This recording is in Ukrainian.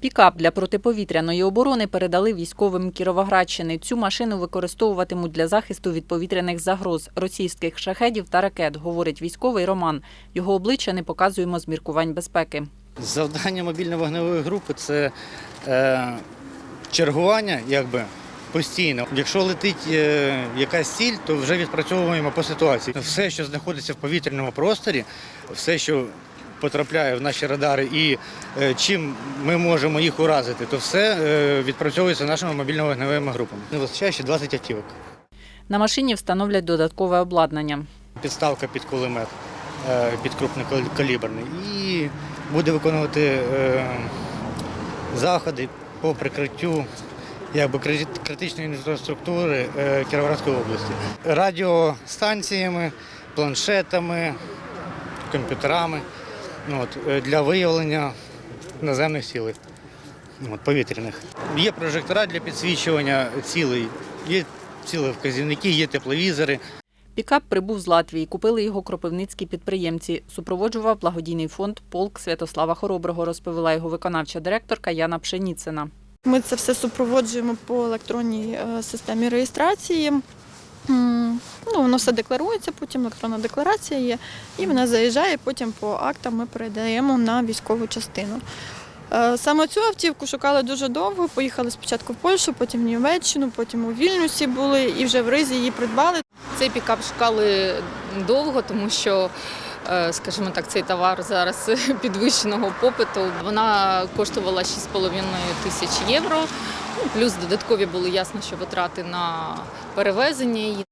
Пікап для протиповітряної оборони передали військовим Кіровоградщини. Цю машину використовуватимуть для захисту від повітряних загроз, російських шахедів та ракет, говорить військовий Роман. Його обличчя не показуємо з міркувань безпеки. Завдання мобільно-вогневої групи це е, чергування якби, постійно. Якщо летить е, якась ціль, то вже відпрацьовуємо по ситуації. Все, що знаходиться в повітряному просторі, все, що потрапляє в наші радари і е, чим ми можемо їх уразити, то все е, відпрацьовується нашими мобільно-вогневими групами. Не вистачає ще 20 автівок. На машині встановлять додаткове обладнання. Підставка під кулемет, е, під крупнокаліберний. І буде виконувати заходи по прикриттю якби, критичної інфраструктури Кіровоградської області. Радіостанціями, планшетами, комп'ютерами от, е, для виявлення наземних цілей, ну, от, повітряних. Є прожектора для підсвічування цілей, є цілевказівники, є тепловізори. Пікап прибув з Латвії. Купили його кропивницькі підприємці. Супроводжував благодійний фонд Полк Святослава Хороброго, розповіла його виконавча директорка Яна Пшеніцина. Ми це все супроводжуємо по електронній е, системі реєстрації. Ну, воно все декларується, потім електронна декларація є, і вона заїжджає, потім по актам ми передаємо на військову частину. Е, Саме цю автівку шукали дуже довго. Поїхали спочатку в Польщу, потім в Німеччину, потім у Вільнюсі були і вже в Ризі її придбали. Цей пікап шукали довго, тому що, скажімо так, цей товар зараз підвищеного попиту. Вона коштувала 6,5 тисяч євро. Ну, Плюс додаткові були ясно, що витрати на перевезення її.